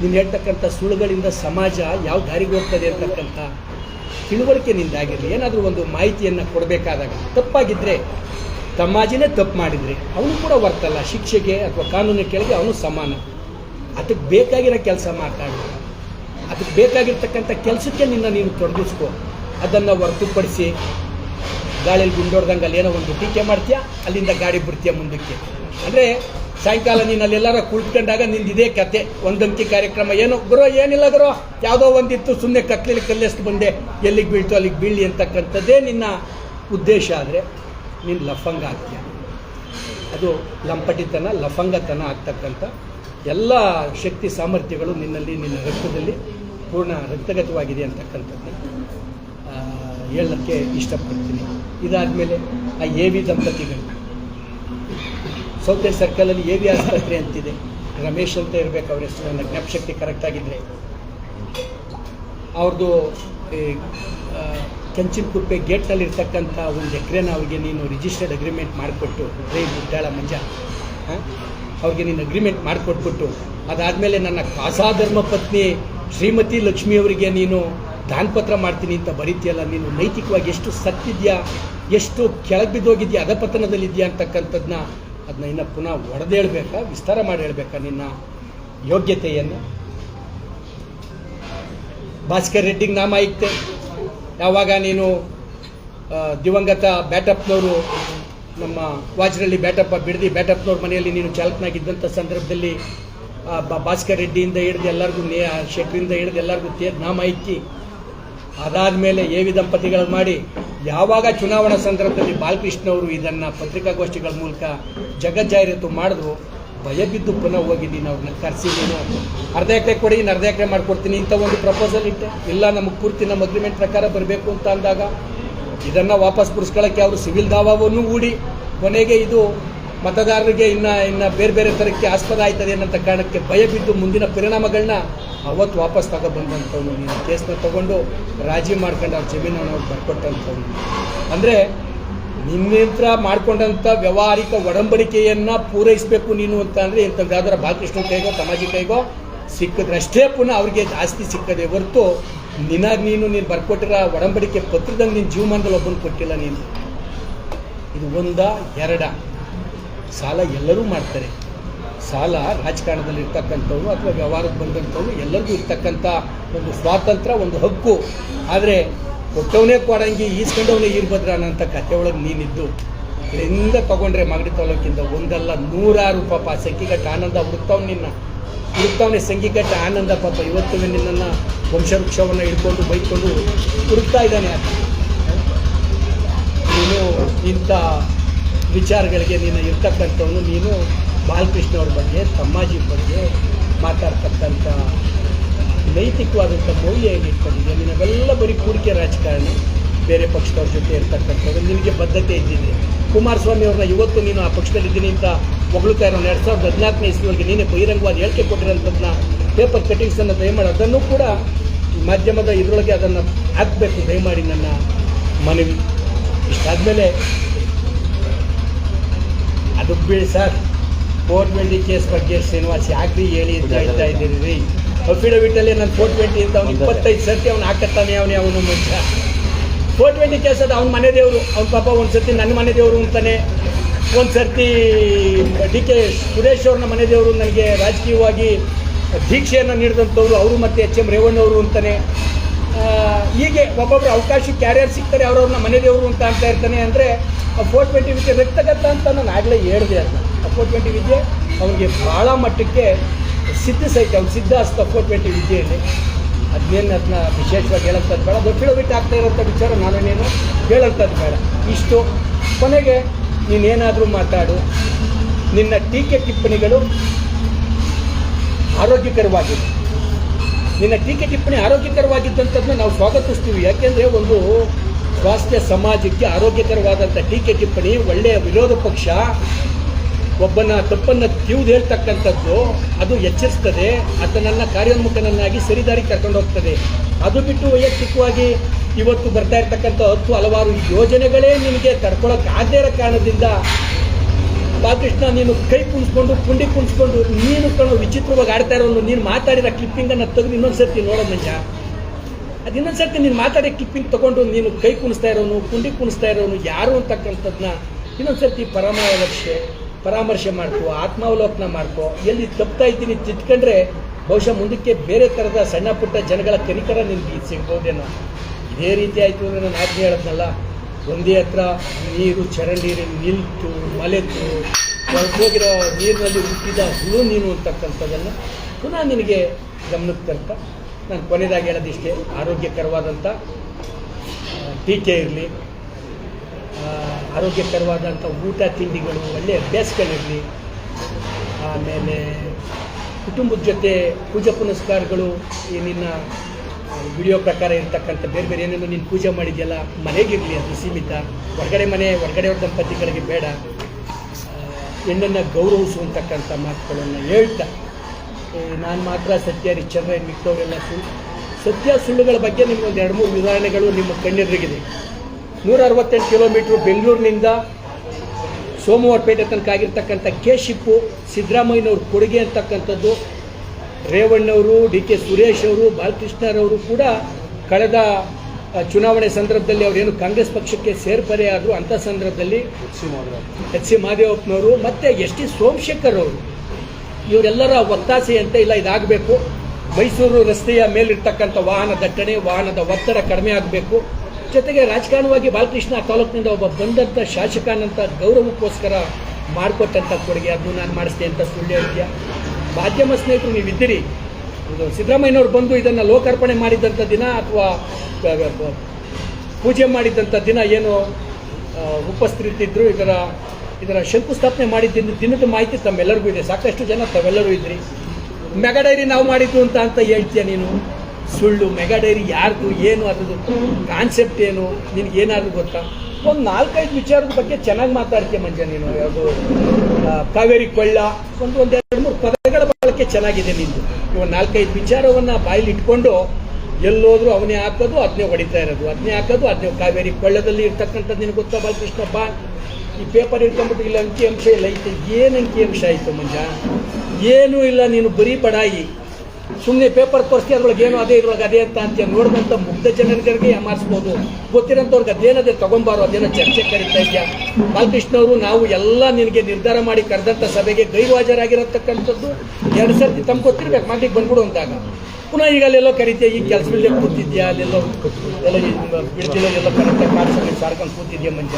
ನೀನು ಹೇಳ್ತಕ್ಕಂಥ ಸುಳ್ಳುಗಳಿಂದ ಸಮಾಜ ಯಾವ ದಾರಿಗೆ ಹೋಗ್ತದೆ ಅಂತಕ್ಕಂಥ ತಿಳುವಳಿಕೆ ನಿಂದಾಗಿರಲಿ ಏನಾದರೂ ಒಂದು ಮಾಹಿತಿಯನ್ನು ಕೊಡಬೇಕಾದಾಗ ತಪ್ಪಾಗಿದ್ದರೆ ತಮ್ಮಾಜಿನೇ ತಪ್ಪು ಮಾಡಿದರೆ, ಅವನು ಕೂಡ ವರ್ತಲ್ಲ ಶಿಕ್ಷೆಗೆ ಅಥವಾ ಕಾನೂನಿನ ಕೆಳಗೆ ಅವನು ಸಮಾನ. ಅದಕ್ಕೆ ಬೇಕಾಗಿರೋ ಕೆಲಸ ಮಾತಾಡು ಅದಕ್ಕೆ ಬೇಕಾಗಿರ್ತಕ್ಕಂಥ ಕೆಲಸಕ್ಕೆ ನಿನ್ನ ನೀನು ತೊಡಗಿಸ್ಕೊ. ಅದನ್ನು ಹೊರತುಪಡಿಸಿ ಗಾಳಿಯಲ್ಲಿ ಗುಂಡೋಡ್ದಂಗೆ ಅಲ್ಲಿ ಏನೋ ಒಂದು ಟೀಕೆ ಮಾಡ್ತೀಯ? ಅಲ್ಲಿಂದ ಗಾಡಿ ಬಿಡ್ತೀಯ ಮುಂದಕ್ಕೆ? ಅಂದರೆ ಸಾಯಂಕಾಲ ನೀನು ಅಲ್ಲೆಲ್ಲರ ಕುಳಿತುಕೊಂಡಾಗ ನಿಂದು ಇದೇ ಕತೆ. ಒಂದಂಕಿ ಕಾರ್ಯಕ್ರಮ ಏನು? ಗುರು, ಏನಿಲ್ಲ ಗುರು. ಯಾವುದೋ ಒಂದಿತ್ತು ಸುಮ್ಮನೆ ಕತ್ಲಲ್ಲಿ ಕಲ್ಲೆಷ್ಟು ಬಂದೆ. ಎಲ್ಲಿಗೆ ಬೀಳ್ತು, ಅಲ್ಲಿಗೆ ಬೀಳಿ ಅಂತಕ್ಕಂಥದ್ದೇ ನಿನ್ನ ಉದ್ದೇಶ ಆದರೆ ನೀನು ಲಫಂಗ ಆಗ್ತೀಯ. ಅದು ಲಂಪಟಿತನ, ಲಫಂಗತನ ಆಗ್ತಕ್ಕಂಥ ಎಲ್ಲ ಶಕ್ತಿ ಸಾಮರ್ಥ್ಯಗಳು ನಿನ್ನಲ್ಲಿ, ನಿನ್ನ ರಕ್ತದಲ್ಲಿ ಪೂರ್ಣ ರಕ್ತಗತವಾಗಿದೆ ಅಂತಕ್ಕಂಥದ್ದನ್ನ ಹೇಳಕ್ಕೆ ಇಷ್ಟಪಡ್ತೀನಿ. ಇದಾದಮೇಲೆ ಆ ಎ ವಿ ದಂಪತಿಗಳು. ಸೌತೆ ಸರ್ಕಲಲ್ಲಿ ಎ ವಿ ಆಸ್ಪತ್ರೆ ಅಂತಿದೆ. ರಮೇಶ್ ಅಂತ ಇರಬೇಕು ಅವ್ರ ಹೆಸರು. ನನ್ನ ಜ್ಞಾಪಶಕ್ತಿ ಕರೆಕ್ಟ್ ಆಗಿದ್ದರೆ ಅವ್ರದ್ದು ಈ, ಕುಪ್ಪೆ ಗೇಟ್ನಲ್ಲಿ ಇರ್ತಕ್ಕಂಥ ಒಂದು ಎಕರೆನ ಅವ್ರಿಗೆ ನೀನು ರಿಜಿಸ್ಟರ್ಡ್ ಅಗ್ರಿಮೆಂಟ್ ಮಾಡಿಕೊಟ್ಟು ರೇ ಮುದ್ದಾಳ ಮಂಜ ಅವ್ರಿಗೆ ನೀನು ಅಗ್ರಿಮೆಂಟ್ ಮಾಡಿಕೊಟ್ಬಿಟ್ಟು ಅದಾದಮೇಲೆ ನನ್ನ ಕಾಸಾಧರ್ಮ ಪತ್ನಿ ಶ್ರೀಮತಿ ಲಕ್ಷ್ಮಿ ಅವರಿಗೆ ನೀನು ದಾನಪತ್ರ ಮಾಡ್ತೀನಿ ಅಂತ ಬರೀತಿಯಲ್ಲ, ನೀನು ನೈತಿಕವಾಗಿ ಎಷ್ಟು ಸತ್ತಿದ್ಯಾ, ಎಷ್ಟು ಕೆಳಗೆ ಬಿದ್ದೋಗಿದ್ಯಾ ಅಧಪತನದಲ್ಲಿದ್ಯಾ ಅಂತಕ್ಕಂಥದ್ದನ್ನ ಅದನ್ನ ಇನ್ನು ಪುನಃ ಒಡೆದೇಳ್ಬೇಕಾ ವಿಸ್ತಾರ ಮಾಡಿ ಹೇಳ್ಬೇಕಾ ನಿನ್ನ ಯೋಗ್ಯತೆಯನ್ನು? ಭಾಸ್ಕರ್ ರೆಡ್ಡಿಗೆ ನಾಮ ಆಯ್ತೆ ಯಾವಾಗ ನೀನು ದಿವಂಗತ ಬ್ಯಾಟಪ್ನವರು, ನಮ್ಮ ವಾಜ್ರಳ್ಳಿ ಬ್ಯಾಟಪ್ಪ ಬಿಡದಿ, ಬ್ಯಾಟಪ್ನವ್ರ ಮನೆಯಲ್ಲಿ ನೀನು ಚಾಲಕನಾಗಿದ್ದಂಥ ಸಂದರ್ಭದಲ್ಲಿ ಭಾಸ್ಕರ್ ರೆಡ್ಡಿಯಿಂದ ಹಿಡಿದು ಎಲ್ಲರಿಗೂ ನೇ ಶೆಟ್ರಿಂದ ಹಿಡಿದು ಎಲ್ಲರಿಗೂ ನಾಮ ಇಕ್ಕಿ. ಅದಾದಮೇಲೆ ಎ ವಿ ದಂಪತಿಗಳು ಮಾಡಿ ಯಾವಾಗ ಚುನಾವಣಾ ಸಂದರ್ಭದಲ್ಲಿ ಬಾಲಕೃಷ್ಣ ಅವರು ಇದನ್ನು ಪತ್ರಿಕಾಗೋಷ್ಠಿಗಳ ಮೂಲಕ ಜಗಜ್ಜಾಹೀರಾತು ಮಾಡಿದ್ರು, ಭಯ ಬಿದ್ದು ಪುನಃ ಹೋಗಿದ್ದೀನಿ ನೀನು ಅವ್ರನ್ನ ಕರೆಸಿ ನೀನು. ಅರ್ಧ ಎಕರೆ ಕೊಡಿ ನಾನು ಅರ್ಧ ಎಕರೆ ಮಾಡಿಕೊಡ್ತೀನಿ ಇಂಥ ಒಂದು ಪ್ರಪೋಸಲ್ ಇಟ್ಟೆ. ಇಲ್ಲ ನಮಗೆ ಪೂರ್ತಿ ನಮ್ಮ ಅಗ್ರಿಮೆಂಟ್ ಪ್ರಕಾರ ಬರಬೇಕು ಅಂತ ಅಂದಾಗ ಇದನ್ನು ವಾಪಸ್ ಪುರಸ್ಕೊಳ್ಳೋಕ್ಕೆ ಅವರು ಸಿವಿಲ್ ದಾವಾವನ್ನು ಹೂಡಿ ಕೊನೆಗೆ ಇದು ಮತದಾರರಿಗೆ ಇನ್ನು ಇನ್ನು ಬೇರೆ ಬೇರೆ ಥರಕ್ಕೆ ಆಸ್ಪದ ಆಯ್ತದೆ ಅನ್ನೋಂಥ ಕಾರಣಕ್ಕೆ ಭಯ ಬಿದ್ದು ಮುಂದಿನ ಪರಿಣಾಮಗಳನ್ನ ಅವತ್ತು ವಾಪಸ್ ತಗೊಬಂದಂಥವ್ನು. ನೀನು ಕೇಸ್ನ ತಗೊಂಡು ರಾಜಿ ಮಾಡ್ಕೊಂಡು ಅವ್ರ ಜಮೀನನ್ನು ಅವ್ರು ಬರ್ಕೊಟ್ಟಂಥವ್ನು. ಅಂದರೆ ನಿನ್ನಿಂತ್ರ ಮಾಡ್ಕೊಂಡಂಥ ವ್ಯವಹಾರಿಕ ಒಡಂಬಡಿಕೆಯನ್ನು ಪೂರೈಸಬೇಕು ನೀನು ಅಂತ ಅಂದರೆ ಇಂಥದ್ದಾದ್ರೆ ಬಾಲಕೃಷ್ಣ ಕೈಗೋ ತಮಾಜಿ ಕೈಗೋ ಸಿಕ್ಕಿದ್ರಷ್ಟೇ ಪುನಃ ಅವ್ರಿಗೆ ಜಾಸ್ತಿ ಸಿಕ್ಕದೆ ಹೊರತು ನಿನ್ನ ನೀನು ನೀನು ಬರ್ಕೊಟ್ಟಿರೋ ಒಡಂಬಡಿಕೆ ಪತ್ರದಂಗೆ ನಿನ್ನ ಜೀವಮಾನದಲ್ಲಿ ಒಬ್ಬನ ಕೊಟ್ಟಿಲ್ಲ ನೀನು. ಇದು ಒಂದ. ಎರಡ. ಸಾಲ ಎಲ್ಲರೂ ಮಾಡ್ತಾರೆ. ಸಾಲ ರಾಜಕಾರಣದಲ್ಲಿ ಇರ್ತಕ್ಕಂಥವ್ರು ಅಥವಾ ವ್ಯವಹಾರಕ್ಕೆ ಬಂದಂಥವ್ರು ಎಲ್ಲರಿಗೂ ಇರ್ತಕ್ಕಂಥ ಒಂದು ಸ್ವಾತಂತ್ರ್ಯ ಒಂದು ಹಕ್ಕು. ಆದರೆ ಕೊಟ್ಟವನೇ ಕೊಡಂಗಿ, ಈಸ್ಕೊಂಡವನೇ ಇರ್ಬದ್ರ ಅನ್ನೋಂಥ ಕಥೆ ಒಳಗೆ ನೀನಿದ್ದು, ಇದರಿಂದ ತಗೊಂಡ್ರೆ ಮಾಗಡಿ ತಾಲೂಕಿಂದ ಒಂದಲ್ಲ ನೂರಾರು ಪಾಪ ಸಂಖ್ಯೆಗಟ್ಟ ಆನಂದ ಹುಡುಕ್ತಾವ್ ನಿನ್ನ. ಹುಡುಕ್ತಾವನೆ ಸಂಖ್ಯೆಗಟ್ಟ ಆನಂದ ಪಾಪ. ಇವತ್ತು ನಿನ್ನನ್ನು ವಂಶವೃಕ್ಷವನ್ನು ಹಿಡ್ಕೊಂಡು ಬೈಕೊಂಡು ಹುಡುಕ್ತಾ ಇದ್ದಾನೆ ನೀನು ಇಂಥ ವಿಚಾರಗಳಿಗೆ ನೀನು ಇರ್ತಕ್ಕಂಥವನು, ನೀನು ಬಾಲಕೃಷ್ಣ ಅವ್ರ ಬಗ್ಗೆ ಸಮಾಜಿ ಬಗ್ಗೆ ಮಾತಾಡ್ತಕ್ಕಂಥ ನೈತಿಕವಾದಂಥ ಮೌಲ್ಯ ಏನಿರ್ತದೆ, ನಿನಗೆಲ್ಲ ಬರೀ ಕೂಡಿಕೆ ರಾಜಕಾರಣ, ಬೇರೆ ಪಕ್ಷದವ್ರ ಜೊತೆ ಇರ್ತಕ್ಕಂಥದ್ದು, ನಿನಗೆ ಬದ್ಧತೆ ಇದ್ದಿದೆ. ಕುಮಾರಸ್ವಾಮಿ ಅವ್ರನ್ನ ಇವತ್ತು ನೀನು ಆ ಪಕ್ಷದಲ್ಲಿದ್ದೀನಿ ಅಂತ ಮಗಳು ಇರೋ ಎರಡು ಸಾವಿರದ ಹದಿನಾಲ್ಕನೇ ಇಸ್ವಿವರೆಗೆ ನೀನೇ ಬಹಿರಂಗವಾದ ಹೇಳಿಕೆ ಕೊಟ್ಟಿರೋಂಥದ್ದನ್ನ ಪೇಪರ್ ಕಟಿಂಗ್ಸನ್ನು ದಯಮಾಡಿ, ಅದನ್ನು ಕೂಡ ಮಾಧ್ಯಮದ ಇದರೊಳಗೆ ಅದನ್ನು ಹಾಕಬೇಕು, ದಯಮಾಡಿ ನನ್ನ ಮನವಿ. ಇಷ್ಟಾದಮೇಲೆ ಅದು ಬಿಡಿ ಸರ್. ಫೋರ್ ಟ್ವೆಂಟಿ ಕೇಸ್ ಬಗ್ಗೆ ಶ್ರೀನಿವಾಸ್ ಯಾಕ್ರಿ ಹೇಳಿ ಅಂತ ಹೇಳ್ತಾ ಇದ್ದೀರಿ. ರೀ ಅಫಿಡವಿಟಲ್ಲಿ ನಾನು ಫೋರ್ ಟ್ವೆಂಟಿ ಅಂತ ಅವ್ನು ಇಪ್ಪತ್ತೈದು ಸರ್ತಿ ಅವ್ನು ಹಾಕತ್ತಾನೆ ಅವನೇ ಅವನು ಮನುಷ್ಯ ಫೋರ್ ಟ್ವೆಂಟಿ ಕೇಸ್ ಅದು ಅವ್ನ ಮನೆ ದೇವರು. ಅವ್ನ ಪಾಪ ಒಂದು ಸರ್ತಿ ನನ್ನ ಮನೆ ದೇವರು ಅಂತಾನೆ. ಒಂದು ಸರ್ತಿ ಡಿ ಕೆ ಸುರೇಶ್ ಅವ್ರನ್ನ ಮನೆ ದೇವರು ನನಗೆ ರಾಜಕೀಯವಾಗಿ ದೀಕ್ಷೆಯನ್ನು ನೀಡಿದಂಥವ್ರು ಅವರು ಮತ್ತು ಎಚ್ ಎಂ ರೇವಣ್ಣವರು ಅಂತಾನೆ. ಆ, ಹೀಗೆ ಒಬ್ಬೊಬ್ಬರು ಅವಕಾಶ ಕ್ಯಾರಿಯರ್ ಸಿಗ್ತಾರೆ ಅವ್ರವ್ರನ್ನ ಮನೆ ದೇವರು ಅಂತ ಅಂತ ಇರ್ತಾನೆ ಅಂದರೆ ಫೋರ್ ಟ್ವೆಂಟಿ ವಿದ್ಯೆ ವ್ಯಕ್ತಗತ ಅಂತ ನಾನು ಆಗಲೇ ಹೇಳಿದೆ ಅದನ್ನ ಅಪೋರ್ಟ್ಮೆಂಟ್ ವಿದ್ಯೆ ಅವನಿಗೆ ಭಾಳ ಮಟ್ಟಕ್ಕೆ ಸಿದ್ಧಿಸೈತೆ ಅವ್ನು ಸಿದ್ಧ ಅಸ್ತ ಫೋರ್ ಟ್ವೆಂಟಿ ವಿದ್ಯೆಯಲ್ಲಿ. ಅದನ್ನೇನು ಅದನ್ನ ವಿಶೇಷವಾಗಿ ಹೇಳಂಥದ್ದು ಬೇಡ. ಗೊತ್ತಿರೋ ಬಿಟ್ಟು ಆಗ್ತಾ ಇರೋಂಥ ವಿಚಾರ ನಾನೇನೇನು ಹೇಳೋಂಥದ್ದು ಬೇಡ. ಇಷ್ಟು. ಕೊನೆಗೆ ನೀನೇನಾದರೂ ಮಾತಾಡು. ನಿನ್ನ ಟೀಕೆ ಟಿಪ್ಪಣಿಗಳು ಆರೋಗ್ಯಕರವಾಗಿದೆ ನಿನ್ನ ಟೀಕೆ ಟಿಪ್ಪಣಿ ಆರೋಗ್ಯಕರವಾಗಿದ್ದಂಥದ್ದನ್ನ ನಾವು ಸ್ವಾಗತಿಸ್ತೀವಿ. ಯಾಕೆಂದರೆ ಒಂದು ಸ್ವಾಸ್ಥ್ಯ ಸಮಾಜಕ್ಕೆ ಆರೋಗ್ಯಕರವಾದಂಥ ಟೀಕೆ ಟಿಪ್ಪಣಿ, ಒಳ್ಳೆಯ ವಿರೋಧ ಪಕ್ಷ, ಒಬ್ಬನ ತಪ್ಪನ್ನು ತಿವಿದು ಹೇಳ್ತಕ್ಕಂಥದ್ದು, ಅದು ಎಚ್ಚರಿಸ್ತದೆ, ಆತನನ್ನು ಕಾರ್ಯೋನ್ಮುಖನನ್ನಾಗಿ ಸರಿದಾರಿ ಕರ್ಕೊಂಡು ಹೋಗ್ತದೆ. ಅದು ಬಿಟ್ಟು ವೈಯಕ್ತಿಕವಾಗಿ ಇವತ್ತು ಬರ್ತಾ ಇರ್ತಕ್ಕಂಥ ಹತ್ತು ಹಲವಾರು ಯೋಜನೆಗಳೇ ನಿಮಗೆ ತಡ್ಕೊಳ್ಳೋಕೆ ಆಗದೇ ಇರೋ ಕಾರಣದಿಂದ ಬಾಲಕೃಷ್ಣ, ನೀನು ಕೈ ಕುಣಿಸ್ಕೊಂಡು, ಪುಂಡಿ ಕುಣಿಸ್ಕೊಂಡು, ನೀನು ಕಣೋ ವಿಚಿತ್ರವಾಗಿ ಆಡ್ತಾ ಇರೋನು ನೀನು ಮಾತಾಡಿದ ಕ್ಲಿಪ್ಪಿಂಗನ್ನು ತೆಗೆದು ಇನ್ನೊಂದು ಸರ್ತಿ ನೋಡೋ ಮಂಜ. ಅದು ಇನ್ನೊಂದು ಸರ್ತಿ ನೀನು ಮಾತಾಡಿ ಕ್ಲಿಪ್ಪಿಂಗ್ ತಗೊಂಡು ನೀನು ಕೈ ಕುಣಿಸ್ತಾ ಇರೋನು, ಕುಂಡಿ ಕುಣಿಸ್ತಾ ಇರೋನು, ಯಾರು ಅಂತಕ್ಕಂಥದ್ದನ್ನ ಇನ್ನೊಂದು ಸರ್ತಿ ಪರಾಮರ್ಶೆ ಪರಾಮರ್ಶೆ ಮಾಡ್ಕೋ, ಆತ್ಮಾವಲೋಕನ ಮಾಡ್ಕೋ. ಎಲ್ಲಿ ತಪ್ತಾ ಇದ್ದೀನಿ ತಿದ್ಕೊಂಡ್ರೆ ಬಹುಶಃ ಮುಂದಕ್ಕೆ ಬೇರೆ ಥರದ ಸಣ್ಣ ಪುಟ್ಟ ಜನಗಳ ಕನಿಕರ ನಿನ್ಗೆ ಸಿಗ್ಬೋದೇನೋ. ಇದೇ ರೀತಿ ಆಯಿತು ಅಂದರೆ ನಾನು ಆಜ್ಞೆ ಹೇಳದ್ನಲ್ಲ? ಒಂದೇ ಹತ್ರ ನೀರು, ಚರಂಡಿ ನಿಲ್ತು, ಮಲೆತು ಹೋಗಿರೋ ನೀರಿನಲ್ಲಿ ಹುಟ್ಟಿದ ಹುಳು ನೀನು ಅಂತಕ್ಕಂಥದ್ದನ್ನು ಪುನಃ ನಿನಗೆ ಗಮನಕ್ಕೆ ತರ್ತಾ ನಾನು ಕೊನೆಯದಾಗಿ ಹೇಳೋದಿಷ್ಟೇ ಆರೋಗ್ಯಕರವಾದಂಥ ಟೀಕೆ ಇರಲಿ ಆರೋಗ್ಯಕರವಾದಂಥ ಊಟ ತಿಂಡಿಗಳು, ಒಳ್ಳೆಯ ಅಭ್ಯಾಸಗಳಿರಲಿ, ಆಮೇಲೆ ಕುಟುಂಬದ ಜೊತೆ ಪೂಜೆ ಪುನಸ್ಕಾರಗಳು, ಈ ನಿನ್ನ ವಿಡಿಯೋ ಪ್ರಕಾರ ಇರ್ತಕ್ಕಂಥ ಬೇರೆ ಬೇರೆ ಏನೇನು ನೀನು ಪೂಜೆ ಮಾಡಿದೆಯಲ್ಲ, ಮನೆಗಿರಲಿ ಅದು ಸೀಮಿತ, ಹೊರಗಡೆ ಮನೆ ಹೊರಗಡೆಯವ್ರ ದಂಪತಿಗಳಿಗೆ ಬೇಡ ಹೆಣ್ಣನ್ನು ಗೌರವಿಸುವಂತಕ್ಕಂಥ ಮಾತುಗಳನ್ನು ಹೇಳ್ತಾ ನಾನು ಮಾತ್ರ ಸತ್ಯ ರಿಚರ್ ಮಿಕ್ಕವರೆಲ್ಲ ಸುಳ್ಳು ಸತ್ಯ ಸುಳ್ಳುಗಳ ಬಗ್ಗೆ ನಿಮ್ಗೊಂದು ಎರಡು ಮೂರು ಉದಾಹರಣೆಗಳು ನಿಮ್ಮ ಕಣ್ಣೆದುರಿಗಿದೆ. ನೂರ ಅರವತ್ತೆಂಟು ಕಿಲೋಮೀಟ್ರ್ ಬೆಂಗಳೂರಿನಿಂದ ಸೋಮವಾರಪೇಟೆ ತನಕ ಆಗಿರ್ತಕ್ಕಂಥ ಕೆ ಶಿಪ್ಪು ಸಿದ್ದರಾಮಯ್ಯನವ್ರ ಕೊಡುಗೆ ಅಂತಕ್ಕಂಥದ್ದು. ರೇವಣ್ಣವರು ಡಿ ಕೆ ಸುರೇಶ್ ಅವರು ಬಾಲಕೃಷ್ಣರವರು ಕೂಡ ಕಳೆದ ಚುನಾವಣೆ ಸಂದರ್ಭದಲ್ಲಿ ಅವರೇನು ಕಾಂಗ್ರೆಸ್ ಪಕ್ಷಕ್ಕೆ ಸೇರ್ಪಡೆಯಾದರು ಅಂಥ ಸಂದರ್ಭದಲ್ಲಿ ಎಚ್ ಸಿ ಮಾದೇವಪ್ಪನವರು ಮತ್ತು ಎಸ್ ಟಿ ಸೋಮಶೇಖರ್ ಅವರು. ಇವರೆಲ್ಲರ ಒತ್ತಾಸೆ ಅಂತ ಇಲ್ಲ, ಇದಾಗಬೇಕು. ಮೈಸೂರು ರಸ್ತೆಯ ಮೇಲಿರ್ತಕ್ಕಂಥ ವಾಹನ ದಟ್ಟಣೆ, ವಾಹನದ ಒತ್ತಡ ಕಡಿಮೆ ಆಗಬೇಕು. ಜೊತೆಗೆ ರಾಜಕಾರಣವಾಗಿ ಬಾಲಕೃಷ್ಣ ತಾಲೂಕಿನಿಂದ ಒಬ್ಬ ಬಂದಂಥ ಶಾಸಕನಂತ ಗೌರವಕ್ಕೋಸ್ಕರ ಮಾಡಿಕೊಟ್ಟಂಥ ಕೊಡುಗೆ. ಅದು ನಾನು ಮಾಡಿಸ್ದೆ ಅಂತ ಸುಳ್ಳು ಹೇಳ್ತೀಯ ಮಾಧ್ಯಮ ಸ್ನೇಹಿತರು, ನೀವಿದ್ದೀರಿ. ಸಿದ್ದರಾಮಯ್ಯನವ್ರು ಬಂದು ಇದನ್ನು ಲೋಕಾರ್ಪಣೆ ಮಾಡಿದ್ದಂಥ ದಿನ ಅಥವಾ ಪೂಜೆ ಮಾಡಿದ್ದಂಥ ದಿನ ಏನು ಉಪಸ್ಥಿತಿದ್ರು ಇದರ ಇದರ ಶಂಕುಸ್ಥಾಪನೆ ಮಾಡಿದ್ದಿಂದ ದಿನದ ಮಾಹಿತಿ ತಮ್ಮೆಲ್ಲರಿಗೂ ಇದೆ. ಸಾಕಷ್ಟು ಜನ ತಾವೆಲ್ಲರೂ ಇದ್ರಿ. ಮೆಗಾ ಡೈರಿ ನಾವು ಮಾಡಿದ್ದು ಅಂತ ಅಂತ ಹೇಳ್ತೀಯ ನೀನು? ಸುಳ್ಳು, ಮೆಗಾ ಡೈರಿ ಯಾರ್ದು, ಏನು, ಅದ್ರದ್ದು ಕಾನ್ಸೆಪ್ಟ್ ಏನು, ನಿನಗೆ ಏನಾದರೂ ಗೊತ್ತಾ? ಒಂದು ನಾಲ್ಕೈದು ವಿಚಾರದ ಬಗ್ಗೆ ಚೆನ್ನಾಗಿ ಮಾತಾಡ್ತೀಯ ಮಂಜ ನೀನು. ಯಾವುದು ಕಾವೇರಿ ಕೊಳ್ಳ, ಒಂದು ಒಂದು ಎರಡು ಮೂರು ಪದಗಳ ಬಳಕೆ ಚೆನ್ನಾಗಿದೆ ನಿಂದು. ಇವಾಗ ನಾಲ್ಕೈದು ವಿಚಾರವನ್ನ ಬಾಯಲ್ಲಿ ಇಟ್ಕೊಂಡು ಎಲ್ಲೋದ್ರೂ ಅವನೇ ಹಾಕೋದು ಅದನ್ನೇ ಹೊಡಿತಾ ಇರೋದು. ಅದನ್ನೇ ಹಾಕೋದು ಅದನ್ನೇ ಕಾವೇರಿ ಕೊಳ್ಳದಲ್ಲಿ ಇರ್ತಕ್ಕಂಥದ್ದು. ನಿನಗೆ ಗೊತ್ತಾ ಬಾಲಕೃಷ್ಣ, ಬಾ. ಈ ಪೇಪರ್ ಇಟ್ಕೊಂಡ್ಬಿಟ್ಟು ಇಲ್ಲ ಅಂಕಿ ಅಂಶ ಇಲ್ಲ, ಐತೆ, ಏನು ಅಂಕಿ ಅಂಶ ಆಯಿತು ಮಂಜ? ಏನೂ ಇಲ್ಲ, ನೀನು ಬರೀ ಪಡಾಯಿ. ಸುಮ್ಮನೆ ಪೇಪರ್ ತೋರಿಸಿ ಅದ್ರೊಳಗೆ ಏನು ಅದೇ, ಇದ್ರೊಳಗೆ ಅದೇ ಅಂತ ಅಂತ ನೋಡಿದಂಥ ಮುಗ್ಧ ಜನರಿಗೆ ಯಾಮಾರಿಸ್ಬೋದು ಗೊತ್ತಿರೋಂಥವ್ರಿಗೆ ಅದೇನದೇ ತೊಗೊಂಬಾರು, ಅದೇನೋ ಚರ್ಚೆ ಕರೀತಾ ಇದೆಯಾ? ಬಾಲಕೃಷ್ಣ ಅವರು, ನಾವು ಎಲ್ಲ ನಿನಗೆ ನಿರ್ಧಾರ ಮಾಡಿ ಕರೆದಂಥ ಸಭೆಗೆ ಗೈರು ಹಾಜರಾಗಿರತಕ್ಕಂಥದ್ದು ಎರಡು ಸರ್ತಿ ತಮ್ಗೆ ಗೊತ್ತಿರ್ಬೇಕು ಮಾತಿಗೆ ಬಂದ್ಬಿಡು ಪುನಃ ಈಗ ಅಲ್ಲೆಲ್ಲೋ ಕರಿತೀಯ ಈಗ ಕೆಲಸವಿಲ್ಲದೆ ಕೂತಿದ್ಯಾ ಅಲ್ಲೆಲ್ಲೋ ಎಲ್ಲ ಬಿಡ್ತಿಲ್ಲ ಎಲ್ಲ ಕರೆಕ್ಟಾಗಿ ಕಾರ್ಸಲ್ಲಿ ಸಾರ್ಕೊಂಡು ಕೂತಿದ್ಯಾ ಮಂಜ.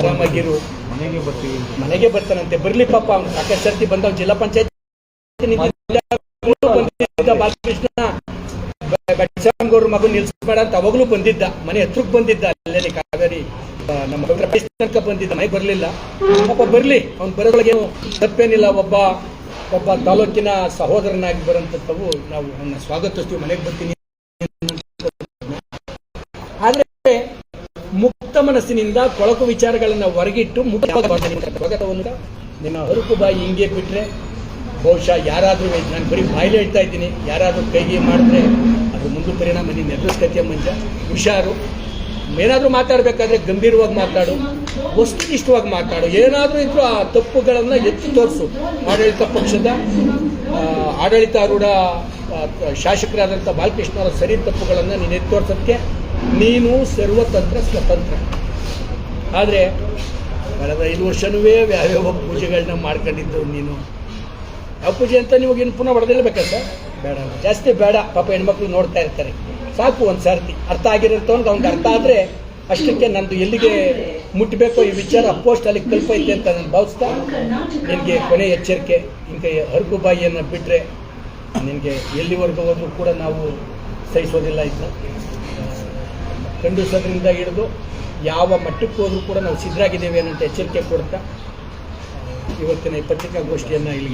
ಆರಾಮಾಗಿರು. ಮನೆಗೆ ಬರ್ತೀವಿ ಮನೆಗೆ ಬರ್ತಾನಂತೆ. ಬರ್ಲಿ ಪಾಪ, ಅವ್ನು ಸಾಕಷ್ಟು ಸರ್ತಿ ಬಂದವ್. ಜಿಲ್ಲಾ ಪಂಚಾಯತ್ ಬಾಲಕೃಷ್ಣ ಗೌಡ್ರ ಮಗು ನಿಲ್ಸ್ಬೇಡ ಅಂತ ಅವಾಗಲೂ ಬಂದಿದ್ದ. ಮನೆ ಹತ್ರಕ್ಕೆ ಬಂದಿದ್ದ. ಅಲ್ಲೇ ಕಾವೇರಿ ನಮ್ಮ ತನಕ ಬಂದಿದ್ದ. ಮನೆಗೆ ಬರಲಿಲ್ಲ. ಪಾಪ ಬರಲಿ, ಅವ್ನು ಬರೋದೊಳಗೇನು ತಪ್ಪೇನಿಲ್ಲ. ಒಬ್ಬ ಒಬ್ಬ ತಾಲೂಕಿನ ಸಹೋದರನಾಗಿ ಬರೋಂಥವು ನಾವು ನನ್ನ ಸ್ವಾಗತಿಸ್ತೀವಿ ಮನೆಗೆ ಬರ್ತೀನಿ ಆದರೆ ಮುಕ್ತ ಮನಸ್ಸಿನಿಂದ ಕೊಳಕು ವಿಚಾರಗಳನ್ನು ಹೊರಗಿಟ್ಟು ಮುಖ್ಯವಾದ ನಿನ್ನ ಹರುಕು ಬಾಯಿ ಹಿಂಗೆ ಬಿಟ್ರೆ ಬಹುಶಃ ಯಾರಾದರೂ ನಾನು ಬರೀ ಬಾಯಿಲೆ ಹೇಳ್ತಾ ಇದ್ದೀನಿ. ಯಾರಾದರೂ ಕೈಗೆ ಮಾಡಿದ್ರೆ ಅದು ಮುಂದೆ ಪರಿಣಾಮ ನೀನು ಎದುರಿಸ್ಕತಿಯ ಮುಂಚೆ ಹುಷಾರು. ಏನಾದರೂ ಮಾತಾಡಬೇಕಾದ್ರೆ ಗಂಭೀರವಾಗಿ ಮಾತಾಡು, ವಸ್ತುನಿಷ್ಠವಾಗಿ ಮಾತಾಡು. ಏನಾದರೂ ಇದ್ರೂ ಆ ತಪ್ಪುಗಳನ್ನು ಎತ್ತಿ ತೋರಿಸು. ಆಡಳಿತ ಪಕ್ಷದ ಆಡಳಿತಾರೂಢ ಶಾಸಕರಾದಂಥ ಬಾಲಕೃಷ್ಣ ಅವರ ಸರಿ ತಪ್ಪುಗಳನ್ನು ನೀನು ಎತ್ತಿ ತೋರಿಸೋಕ್ಕೆ ನೀನು ಸರ್ವತಂತ್ರ, ಸ್ವತಂತ್ರ. ಆದರೆ ಕಳೆದ ಐದು ವರ್ಷನೂ ಯಾವ್ಯಾವ ಪೂಜೆಗಳನ್ನ ಮಾಡ್ಕೊಂಡಿದ್ದು ನೀನು? ಯಾವ ಪೂಜೆ ಅಂತ ನಿಮಗೆ ಇನ್ನು ಪುನಃ ಹೊಡೆದಿರ್ಬೇಕಾ ಸರ್ ಬೇಡ. ಜಾಸ್ತಿ ಬೇಡ. ಪಾಪ ಹೆಣ್ಮಕ್ಳು ನೋಡ್ತಾ ಇರ್ತಾರೆ. ಸಾಕು ಒಂದು ಸರ್ತಿ. ಅರ್ಥ ಆಗಿರೋಂಥವ್ನಿಗೆ ಅವ್ನಿಗೆ ಅರ್ಥ ಆದರೆ ಅಷ್ಟಕ್ಕೆ ನಂದು ಎಲ್ಲಿಗೆ ಮುಟ್ಟಬೇಕು ಈ ವಿಚಾರ ಪೋಸ್ಟ್ ಅಲ್ಲಿ ತಲುಪೈತೆ ಅಂತ ನಾನು ಭಾವಿಸ್ತಾ, ನಿನಗೆ ಕೊನೆ ಎಚ್ಚರಿಕೆ ಹಿಂಗೆ ಹರಕು ಬಾಯಿಯನ್ನು ಬಿಟ್ಟರೆ ನಿನಗೆ ಎಲ್ಲಿವರೆಗೂ ಹೋದರೂ ಕೂಡ ನಾವು ಸಹಿಸೋದಿಲ್ಲ ಇದನ್ನ ಖಂಡಿಸೋದ್ರಿಂದ ಹಿಡಿದು ಯಾವ ಮಟ್ಟಕ್ಕೆ ಹೋದರೂ ಕೂಡ ನಾವು ಸಿದ್ಧರಾಗಿದ್ದೇವೆ ಅನ್ನೋ ಎಚ್ಚರಿಕೆ ಕೊಡ್ತಾ ಇವತ್ತಿನ ಈ ಪತ್ರಿಕಾಗೋಷ್ಠಿಯನ್ನು ಇಲ್ಲಿ